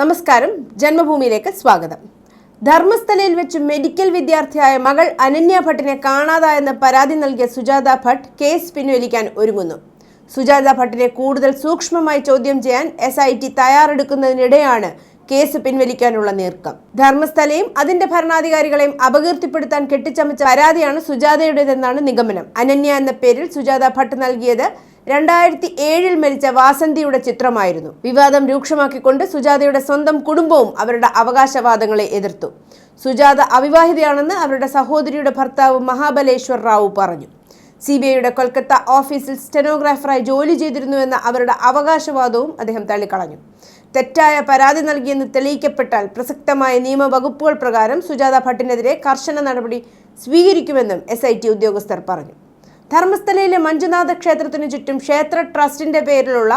നമസ്കാരം. ജന്മഭൂമിയിലേക്ക് സ്വാഗതം. ധർമ്മസ്ഥലയിൽ വെച്ച് മെഡിക്കൽ വിദ്യാർത്ഥിയായ മകൾ അനന്യ ഭട്ടിനെ കാണാതായെന്ന് പരാതി നൽകിയ സുജാത ഭട്ട് കേസ് പിൻവലിക്കാൻ ഒരുങ്ങുന്നു. സുജാത ഭട്ടിനെ കൂടുതൽ സൂക്ഷ്മമായി ചോദ്യം ചെയ്യാൻ എസ് ഐ ടി തയ്യാറെടുക്കുന്നതിനിടെയാണ് കേസ് പിൻവലിക്കാനുള്ള നീക്കം. ധർമ്മസ്ഥലയും അതിന്റെ ഭരണാധികാരികളെയും അപകീർത്തിപ്പെടുത്താൻ കെട്ടിച്ചമച്ച പരാതിയാണ് സുജാതയുടേതെന്നാണ് നിഗമനം. അനന്യ എന്ന പേരിൽ സുജാത ഭട്ട് നൽകിയത് രണ്ടായിരത്തി ഏഴിൽ മരിച്ച വാസന്തിയുടെ ചിത്രമായിരുന്നു. വിവാദം രൂക്ഷമാക്കിക്കൊണ്ട് സുജാതയുടെ സ്വന്തം കുടുംബവും അവരുടെ അവകാശവാദങ്ങളെ എതിർത്തു. സുജാത അവിവാഹിതയാണെന്ന് അവരുടെ സഹോദരിയുടെ ഭർത്താവ് മഹാബലേശ്വർ റാവു പറഞ്ഞു. സി ബി ഐയുടെ കൊൽക്കത്ത ഓഫീസിൽ സ്റ്റെനോഗ്രാഫറായി ജോലി ചെയ്തിരുന്നുവെന്ന അവരുടെ അവകാശവാദവും അദ്ദേഹം തള്ളിക്കളഞ്ഞു. തെറ്റായ പരാതി നൽകിയെന്ന് തെളിയിക്കപ്പെട്ടാൽ പ്രസക്തമായ നിയമവകുപ്പുകൾ പ്രകാരം സുജാത ഭട്ടിനെതിരെ കർശന നടപടി സ്വീകരിക്കുമെന്നും എസ് ഉദ്യോഗസ്ഥർ പറഞ്ഞു. ധർമ്മസ്ഥലയിലെ മഞ്ജുനാഥ ക്ഷേത്രത്തിന് ചുറ്റും ക്ഷേത്ര ട്രസ്റ്റിന്റെ പേരിലുള്ള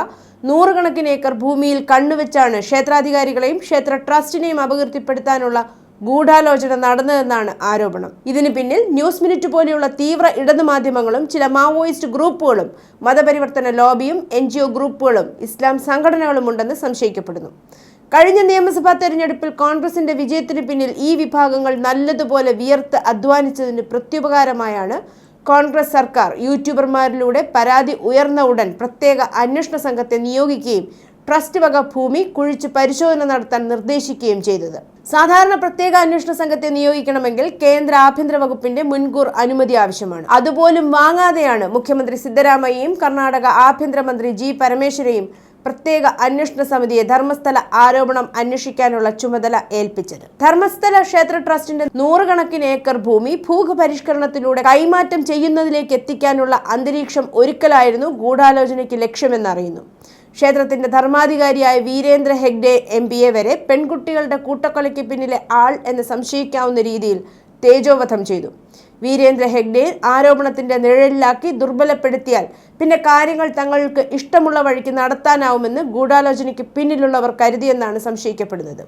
നൂറുകണക്കിന് ഏക്കർ ഭൂമിയിൽ കണ്ണുവെച്ചാണ് ക്ഷേത്രാധികാരികളെയും ക്ഷേത്ര ട്രസ്റ്റിനെയും അപകീർത്തിപ്പെടുത്താനുള്ള ഗൂഢാലോചന നടന്നതെന്നാണ് ആരോപണം. ഇതിന് പിന്നിൽ ന്യൂസ് മിനിറ്റ് പോലെയുള്ള തീവ്ര ഇടതു മാധ്യമങ്ങളും ചില മാവോയിസ്റ്റ് ഗ്രൂപ്പുകളും മതപരിവർത്തന ലോബിയും എൻ ഗ്രൂപ്പുകളും ഇസ്ലാം സംഘടനകളും ഉണ്ടെന്ന് സംശയിക്കപ്പെടുന്നു. കഴിഞ്ഞ നിയമസഭാ തെരഞ്ഞെടുപ്പിൽ കോൺഗ്രസിന്റെ വിജയത്തിന് പിന്നിൽ ഈ വിഭാഗങ്ങൾ നല്ലതുപോലെ വിയർത്ത് അധ്വാനിച്ചതിന് പ്രത്യുപകാരമായാണ് കോൺഗ്രസ് സർക്കാർ യൂട്യൂബർമാരിലൂടെ പരാതി ഉയർന്ന ഉടൻ പ്രത്യേക അന്വേഷണ സംഘത്തെ നിയോഗിക്കുകയും ട്രസ്റ്റ് വക ഭൂമി കുഴിച്ച് പരിശോധന നടത്താൻ നിർദ്ദേശിക്കുകയും ചെയ്തത്. സാധാരണ പ്രത്യേക അന്വേഷണ സംഘത്തെ നിയോഗിക്കണമെങ്കിൽ കേന്ദ്ര ആഭ്യന്തര വകുപ്പിന്റെ മുൻകൂർ അനുമതി ആവശ്യമാണ്. അതുപോലും വാങ്ങാതെയാണ് മുഖ്യമന്ത്രി സിദ്ധരാമയ്യയും കർണാടക ആഭ്യന്തരമന്ത്രി ജി പരമേശ്വരയും പ്രത്യേക അന്വേഷണ സമിതിയെ ധർമ്മസ്ഥല ആരോപണം അന്വേഷിക്കാനുള്ള ചുമതല ഏൽപ്പിച്ചത്. ധർമ്മസ്ഥല ക്ഷേത്ര ട്രസ്റ്റിന്റെ നൂറുകണക്കിന് ഏക്കർ ഭൂമി ഭൂഗപരിഷ്കരണത്തിലൂടെ കൈമാറ്റം ചെയ്യുന്നതിലേക്ക് എത്തിക്കാനുള്ള അന്തരീക്ഷം ഒരുക്കലായിരുന്നു ഗൂഢാലോചനയ്ക്ക് ലക്ഷ്യമെന്നറിയുന്നു. ക്ഷേത്രത്തിന്റെ ധർമാധികാരിയായ വീരേന്ദ്ര ഹെഗ്ഡെ എം വരെ പെൺകുട്ടികളുടെ കൂട്ടക്കൊലയ്ക്ക് പിന്നിലെ ആൾ എന്ന് സംശയിക്കാവുന്ന രീതിയിൽ തേജോവധം ചെയ്തു. വീരേന്ദ്ര ഹെഗ്ഡെ ആരോപണത്തിന്റെ നിഴലിലാക്കി ദുർബലപ്പെടുത്തിയാൽ പിന്നെ കാര്യങ്ങൾ തങ്ങൾക്ക് ഇഷ്ടമുള്ള വഴിക്ക് നടത്താനാവുമെന്ന് ഗൂഢാലോചനയ്ക്ക് പിന്നിലുള്ളവർ കരുതിയെന്നാണ് സംശയിക്കപ്പെടുന്നത്.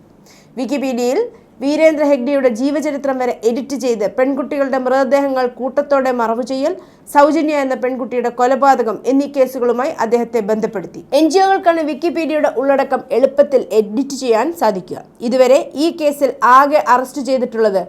വിക്കിപീഡിയയിൽ വീരേന്ദ്ര ഹെഗ്ഡെയുടെ ജീവചരിത്രം വരെ എഡിറ്റ് ചെയ്ത് പെൺകുട്ടികളുടെ മൃതദേഹങ്ങൾ കൂട്ടത്തോടെ മറവു ചെയ്യൽ സൗജന്യ എന്ന പെൺകുട്ടിയുടെ കൊലപാതകം എന്നീ കേസുകളുമായി അദ്ദേഹത്തെ ബന്ധപ്പെടുത്തി. എൻ ജി ഒകൾക്കാണ് വിക്കിപീഡിയയുടെ ഉള്ളടക്കം എളുപ്പത്തിൽ എഡിറ്റ് ചെയ്യാൻ സാധിക്കുക. ഇതുവരെ ഈ കേസിൽ ആകെ അറസ്റ്റ് ചെയ്തിട്ടുള്ളത്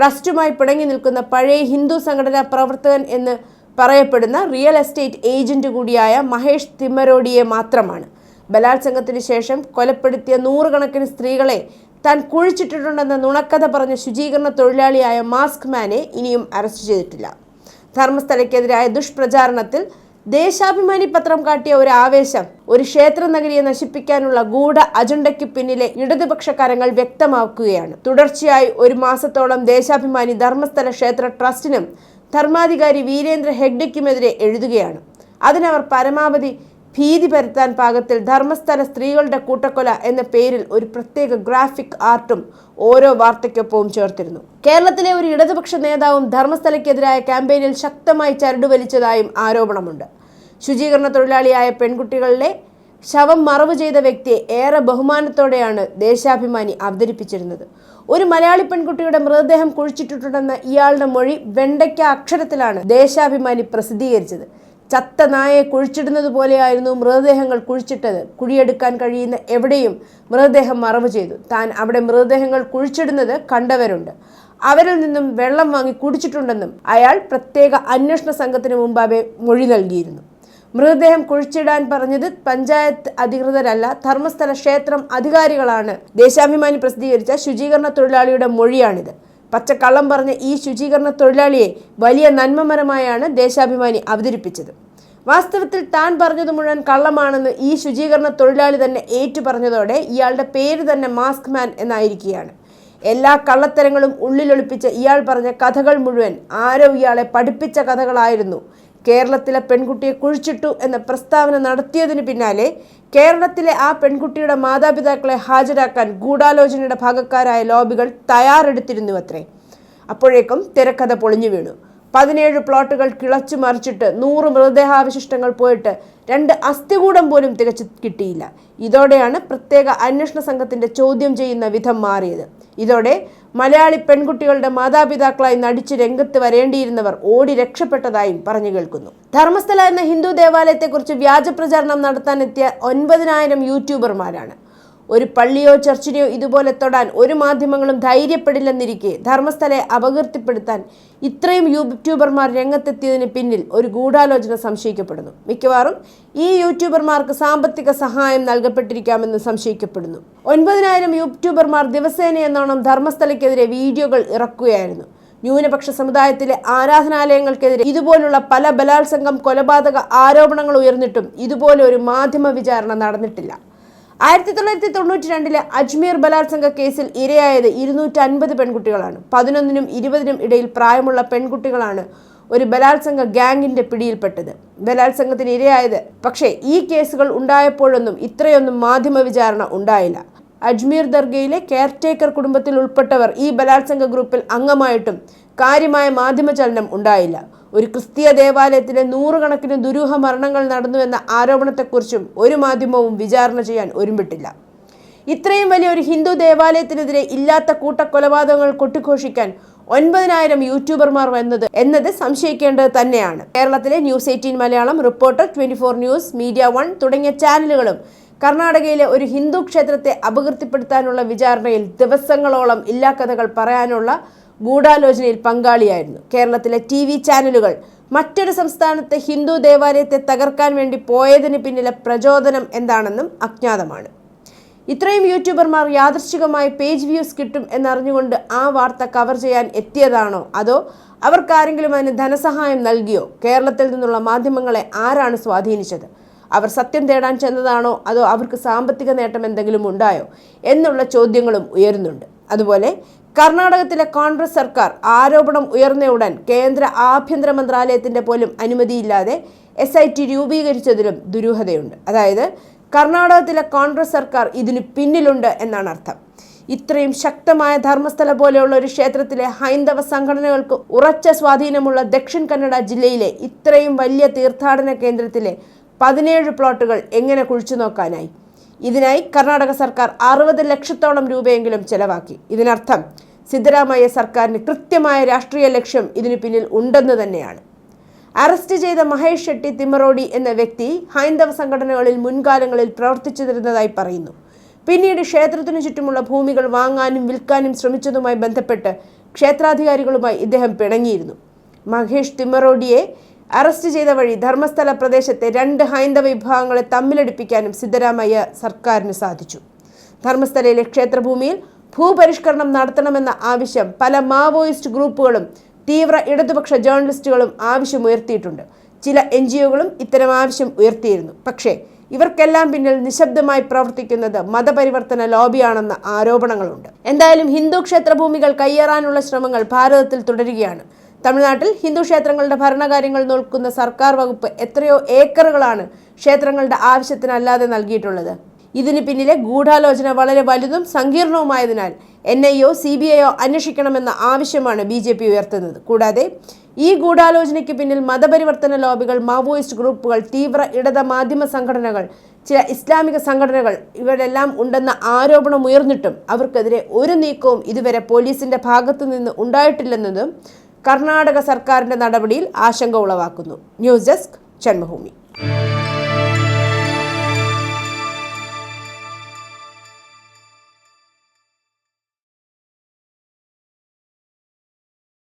ട്രസ്റ്റുമായി പിണങ്ങി നിൽക്കുന്ന പഴയ ഹിന്ദു സംഘടനാ പ്രവർത്തകൻ എന്ന് പറയപ്പെടുന്ന റിയൽ എസ്റ്റേറ്റ് ഏജന്റ് കൂടിയായ മഹേഷ് തിമ്മരോഡിയെ മാത്രമാണ്. ബലാത്സംഗത്തിന് ശേഷം കൊലപ്പെടുത്തിയ നൂറുകണക്കിന് സ്ത്രീകളെ താൻ കുഴിച്ചിട്ടിട്ടുണ്ടെന്ന നുണക്കഥ പറഞ്ഞ ശുചീകരണ തൊഴിലാളിയായ മാസ്ക് മാനെ ഇനിയും അറസ്റ്റ് ചെയ്തിട്ടില്ല. ധർമ്മസ്ഥലയ്ക്കെതിരായ ദുഷ്പ്രചാരണത്തിൽ ദേശാഭിമാനി പത്രം കാട്ടിയ ഒരു ആവേശം ഒരു ക്ഷേത്ര നഗരിയെ നശിപ്പിക്കാനുള്ള ഗൂഢ അജണ്ടയ്ക്ക് പിന്നിലെ ഇടതുപക്ഷക്കാരങ്ങൾ വ്യക്തമാക്കുകയാണ്. തുടർച്ചയായി ഒരു മാസത്തോളം ദേശാഭിമാനി ധർമ്മസ്ഥല ക്ഷേത്ര ട്രസ്റ്റിനും ധർമാധികാരി വീരേന്ദ്ര ഹെഗ്ഡയ്ക്കുമെതിരെ എഴുതുകയാണ്. അതിനവർ പരമാവധി ഭീതി പരത്താൻ പാകത്തിൽ ധർമ്മസ്ഥല സ്ത്രീകളുടെ കൂട്ടക്കൊല എന്ന പേരിൽ ഒരു പ്രത്യേക ഗ്രാഫിക് ആർട്ടും ഓരോ വാർത്തയ്ക്കൊപ്പവും ചേർത്തിരുന്നു. കേരളത്തിലെ ഒരു ഇടതുപക്ഷ നേതാവും ധർമ്മസ്ഥലയ്ക്കെതിരായ ക്യാമ്പയിനിൽ ശക്തമായി ചരടുവലിച്ചതായും ആരോപണമുണ്ട്. ശുചീകരണ തൊഴിലാളിയായ പെൺകുട്ടികളിലെ ശവം മറവ് ചെയ്ത വ്യക്തിയെ ഏറെ ബഹുമാനത്തോടെയാണ് ദേശാഭിമാനി അവതരിപ്പിച്ചിരുന്നത്. ഒരു മലയാളി പെൺകുട്ടിയുടെ മൃതദേഹം കുഴിച്ചിട്ടിട്ടുണ്ടെന്ന ഇയാളുടെ മൊഴി വെണ്ടയ്ക്ക അക്ഷരത്തിലാണ് ദേശാഭിമാനി പ്രസിദ്ധീകരിച്ചത്. ചത്ത നായെ കുഴിച്ചിടുന്നത് പോലെയായിരുന്നു മൃതദേഹങ്ങൾ കുഴിച്ചിട്ടത്. കുഴിയെടുക്കാൻ കഴിയുന്ന എവിടെയും മൃതദേഹം മറവ് ചെയ്തു. താൻ അവിടെ മൃതദേഹങ്ങൾ കുഴിച്ചിടുന്നത് കണ്ടവരുണ്ട്. അവരിൽ നിന്നും വെള്ളം വാങ്ങി കുടിച്ചിട്ടുണ്ടെന്നും അയാൾ പ്രത്യേക അന്വേഷണ സംഘത്തിന് മുമ്പാകെ മൊഴി നൽകിയിരുന്നു. മൃതദേഹം കുഴിച്ചിടാൻ പറഞ്ഞത് പഞ്ചായത്ത് അധികൃതരല്ല ധർമ്മസ്ഥല ക്ഷേത്രം അധികാരികളാണ്. ദേശാഭിമാനി പ്രസിദ്ധീകരിച്ച ശുചീകരണ തൊഴിലാളിയുടെ മൊഴിയാണിത്. പച്ചക്കള്ളം പറഞ്ഞ ഈ ശുചീകരണ തൊഴിലാളിയെ വലിയ നന്മമരമായാണ് ദേശാഭിമാനി അവതരിപ്പിച്ചത്. വാസ്തവത്തിൽ താൻ പറഞ്ഞത് മുഴുവൻ കള്ളമാണെന്ന് ഈ ശുചീകരണ തൊഴിലാളി തന്നെ ഏറ്റു പറഞ്ഞതോടെ ഇയാളുടെ പേര് തന്നെ മാസ്ക് മാൻ എന്നായിരിക്കുകയാണ്. എല്ലാ കള്ളത്തരങ്ങളും ഉള്ളിലൊളിപ്പിച്ച ഇയാൾ പറഞ്ഞ കഥകൾ മുഴുവൻ ആരോ ഇയാളെ പഠിപ്പിച്ച കഥകളായിരുന്നു കേരളത്തിലെ പെൺകുട്ടിയെ കുഴിച്ചിട്ടു എന്ന പ്രസ്താവന നടത്തിയതിനു പിന്നാലെ കേരളത്തിലെ ആ പെൺകുട്ടിയുടെ മാതാപിതാക്കളെ ഹാജരാക്കാൻ ഗൂഢാലോചനയുടെ ഭാഗക്കാരായ ലോബികൾ തയ്യാറെടുത്തിരുന്നു അത്രേ. അപ്പോഴേക്കും തിരക്കഥ പൊളിഞ്ഞു വീണു. പതിനേഴ് പ്ലോട്ടുകൾ കിളച്ചു മറിച്ചിട്ട് നൂറ് മൃതദേഹാവശിഷ്ടങ്ങൾ പോയിട്ട് രണ്ട് അസ്ഥികൂടം പോലും തികച്ചു കിട്ടിയില്ല. ഇതോടെയാണ് പ്രത്യേക അന്വേഷണ സംഘത്തിന്റെ ചോദ്യം ചെയ്യുന്ന വിധം മാറിയത്. ഇതോടെ മലയാളി പെൺകുട്ടികളുടെ മാതാപിതാക്കളായി നടിച്ച് രംഗത്ത് വരേണ്ടിയിരുന്നവർ ഓടി രക്ഷപ്പെട്ടതായും പറഞ്ഞു കേൾക്കുന്നു. ധർമ്മസ്ഥല എന്ന ഹിന്ദു ദേവാലയത്തെക്കുറിച്ച് വ്യാജപ്രചാരണം നടത്താനെത്തിയ ഒൻപതിനായിരം യൂട്യൂബർമാരാണ്. ഒരു പള്ളിയോ ചർച്ചിനെയോ ഇതുപോലെ തൊടാൻ ഒരു മാധ്യമങ്ങളും ധൈര്യപ്പെടില്ലെന്നിരിക്കെ ധർമ്മസ്ഥലയെ അപകീർത്തിപ്പെടുത്താൻ ഇത്രയും യൂട്യൂബർമാർ രംഗത്തെത്തിയതിന് പിന്നിൽ ഒരു ഗൂഢാലോചന സംശയിക്കപ്പെടുന്നു. മിക്കവാറും ഈ യൂട്യൂബർമാർക്ക് സാമ്പത്തിക സഹായം നൽകപ്പെട്ടിരിക്കാമെന്ന് സംശയിക്കപ്പെടുന്നു. ഒൻപതിനായിരം യൂട്യൂബർമാർ ദിവസേന എന്നോണം ധർമ്മസ്ഥലയ്ക്കെതിരെ വീഡിയോകൾ ഇറക്കുകയായിരുന്നു. ന്യൂനപക്ഷ സമുദായത്തിലെ ആരാധനാലയങ്ങൾക്കെതിരെ ഇതുപോലുള്ള പല ബലാത്സംഗം കൊലപാതക ആരോപണങ്ങൾ ഉയർന്നിട്ടും ഇതുപോലെ ഒരു മാധ്യമ വിചാരണ നടന്നിട്ടില്ല. ആയിരത്തി തൊള്ളായിരത്തി തൊണ്ണൂറ്റി രണ്ടിലെ അജ്മീർ ബലാത്സംഗ കേസിൽ ഇരയായത് ഇരുന്നൂറ്റി അൻപത് പെൺകുട്ടികളാണ്. പതിനൊന്നിനും ഇരുപതിനും ഇടയിൽ പ്രായമുള്ള പെൺകുട്ടികളാണ് ഒരു ബലാത്സംഗ ഗ്യാങ്ങിന്റെ പിടിയിൽപ്പെട്ടത്. ബലാത്സംഗത്തിന് ഇരയായത് പക്ഷേ ഈ കേസുകൾ ഉണ്ടായപ്പോഴൊന്നും ഇത്രയൊന്നും മാധ്യമ വിചാരണ ഉണ്ടായില്ല. അജ്മീർ ദർഗയിലെ കെയർടേക്കർ കുടുംബത്തിൽ ഉൾപ്പെട്ടവർ ഈ ബലാത്സംഗ ഗ്രൂപ്പിൽ അംഗമായിട്ടും കാര്യമായ മാധ്യമചലനം ഉണ്ടായില്ല. ഒരു ക്രിസ്തീയ ദേവാലയത്തിലെ നൂറുകണക്കിന് ദുരൂഹ മരണങ്ങൾ നടന്നുവെന്ന ആരോപണത്തെക്കുറിച്ചും ഒരു മാധ്യമവും വിചാരണ ചെയ്യാൻ ഒരുമ്പിട്ടില്ല. ഇത്രയും വലിയ ഒരു ഹിന്ദു ദേവാലയത്തിനെതിരെ ഇല്ലാത്ത കൂട്ടക്കൊലപാതകങ്ങൾ കൊട്ടിഘോഷിക്കാൻ ഒൻപതിനായിരം യൂട്യൂബർമാർ വന്നത് എന്നത് സംശയിക്കേണ്ടത് തന്നെയാണ്. കേരളത്തിലെ news eighteen Malayalam reporter twenty four news media one തുടങ്ങിയ ചാനലുകളും കർണാടകയിലെ ഒരു ഹിന്ദു ക്ഷേത്രത്തെ അപകീർത്തിപ്പെടുത്താനുള്ള വിചാരണയിൽ ദിവസങ്ങളോളം ഇല്ലാ കഥകൾ പറയാനുള്ള ഗൂഢാലോചനയിൽ പങ്കാളിയായിരുന്നു. കേരളത്തിലെ ടി വി ചാനലുകൾ മറ്റൊരു സംസ്ഥാനത്തെ ഹിന്ദു ദേവാലയത്തെ തകർക്കാൻ വേണ്ടി പോയതിന് പിന്നിലെ പ്രചോദനം എന്താണെന്നും അജ്ഞാതമാണ്. ഇത്രയും യൂട്യൂബർമാർ യാദൃശ്ചികമായി പേജ് വ്യൂസ് കിട്ടും എന്നറിഞ്ഞുകൊണ്ട് ആ വാർത്ത കവർ ചെയ്യാൻ എത്തിയതാണോ? അതോ അവർക്കാരെങ്കിലും അതിന് ധനസഹായം നൽകിയോ? കേരളത്തിൽ നിന്നുള്ള മാധ്യമങ്ങളെ ആരാണ് സ്വാധീനിച്ചത്? അവർ സത്യം തേടാൻ ചെന്നതാണോ? അതോ അവർക്ക് സാമ്പത്തിക നേട്ടം എന്തെങ്കിലും ഉണ്ടായോ? എന്നുള്ള ചോദ്യങ്ങളും ഉയരുന്നുണ്ട്. അതുപോലെ കർണാടകത്തിലെ കോൺഗ്രസ് സർക്കാർ ആരോപണം ഉയർന്ന ഉടൻ കേന്ദ്ര ആഭ്യന്തര മന്ത്രാലയത്തിന്റെ പോലും അനുമതിയില്ലാതെ എസ് ഐ ടി രൂപീകരിച്ചതിലും ദുരൂഹതയുണ്ട്. അതായത് കർണാടകത്തിലെ കോൺഗ്രസ് സർക്കാർ ഇതിന് പിന്നിലുണ്ട് എന്നാണ് അർത്ഥം. ഇത്രയും ശക്തമായ ധർമ്മസ്ഥല പോലെയുള്ള ഒരു ക്ഷേത്രത്തിലെ ഹൈന്ദവ സംഘടനകൾക്ക് ഉറച്ച സ്വാധീനമുള്ള ദക്ഷിണ കന്നഡ ജില്ലയിലെ ഇത്രയും വലിയ തീർത്ഥാടന കേന്ദ്രത്തിലെ പതിനേഴ് പ്ലോട്ടുകൾ എങ്ങനെ കുഴിച്ചു നോക്കാനായി? ഇതിനായി കർണാടക സർക്കാർ അറുപത് ലക്ഷത്തോളം രൂപയെങ്കിലും ചെലവാക്കി. ഇതിനർത്ഥം സിദ്ധരാമയ്യ സർക്കാരിന് കൃത്യമായ രാഷ്ട്രീയ ലക്ഷ്യം ഇതിനു പിന്നിൽ ഉണ്ടെന്ന് തന്നെയാണ്. അറസ്റ്റ് ചെയ്ത മഹേഷ് ഷെട്ടി തിമ്മറോഡി എന്ന വ്യക്തി ഹൈന്ദവ സംഘടനകളിൽ മുൻകാലങ്ങളിൽ പ്രവർത്തിച്ചിരുന്നതായി പറയുന്നു. പിന്നീട് ക്ഷേത്രത്തിനു ചുറ്റുമുള്ള ഭൂമികൾ വാങ്ങാനും വിൽക്കാനും ശ്രമിച്ചതുമായി ബന്ധപ്പെട്ട് ക്ഷേത്രാധികാരികളുമായി ഇദ്ദേഹം പിണങ്ങിയിരുന്നു. മഹേഷ് തിമ്മറോഡിയെ അറസ്റ്റ് ചെയ്ത വഴി ധർമ്മസ്ഥല പ്രദേശത്തെ രണ്ട് ഹൈന്ദവ വിഭാഗങ്ങളെ തമ്മിലടിപ്പിക്കാനും സിദ്ധരാമയ്യ സർക്കാരിന് സാധിച്ചു. ധർമ്മസ്ഥലയിലെ ക്ഷേത്രഭൂമിയിൽ ഭൂപരിഷ്കരണം നടത്തണമെന്ന ആവശ്യം പല മാവോയിസ്റ്റ് ഗ്രൂപ്പുകളും തീവ്ര ഇടതുപക്ഷ ജേർണലിസ്റ്റുകളും ആവശ്യമുയർത്തിയിട്ടുണ്ട്. ചില എൻ ജി ഒകളും ഇത്തരം ആവശ്യം ഉയർത്തിയിരുന്നു. പക്ഷേ ഇവർക്കെല്ലാം പിന്നിൽ നിശബ്ദമായി പ്രവർത്തിക്കുന്നത് മതപരിവർത്തന ലോബിയാണെന്ന ആരോപണങ്ങളുണ്ട്. എന്തായാലും ഹിന്ദു ക്ഷേത്രഭൂമികൾ കയ്യേറാനുള്ള ശ്രമങ്ങൾ ഭാരതത്തിൽ തുടരുകയാണ്. തമിഴ്നാട്ടിൽ ഹിന്ദു ക്ഷേത്രങ്ങളുടെ ഭരണകാര്യങ്ങൾ നോക്കുന്ന സർക്കാർ വകുപ്പ് എത്രയോ ഏക്കറുകളാണ് ക്ഷേത്രങ്ങളുടെ ആവശ്യത്തിനല്ലാതെ നൽകിയിട്ടുള്ളത്. ഇതിന് പിന്നിലെ ഗൂഢാലോചന വളരെ വലുതും സങ്കീർണവുമായതിനാൽ N I O C B I O അന്വേഷിക്കണമെന്ന ആവശ്യമാണ് ബി ജെ പി ഉയർത്തുന്നത്. കൂടാതെ ഈ ഗൂഢാലോചനയ്ക്ക് പിന്നിൽ മതപരിവർത്തന ലോബികൾ മാവോയിസ്റ്റ് ഗ്രൂപ്പുകൾ തീവ്ര ഇടത മാധ്യമ സംഘടനകൾ ചില ഇസ്ലാമിക സംഘടനകൾ ഇവരെല്ലാം ഉണ്ടെന്ന ആരോപണം ഉയർന്നിട്ടും അവർക്കെതിരെ ഒരു നീക്കവും ഇതുവരെ പോലീസിന്റെ ഭാഗത്തു നിന്ന് ഉണ്ടായിട്ടില്ലെന്നതും കർണാടക സർക്കാരിന്റെ നടപടിയിൽ ആശങ്ക ഉളവാക്കുന്നു. News desk Janmabhumi.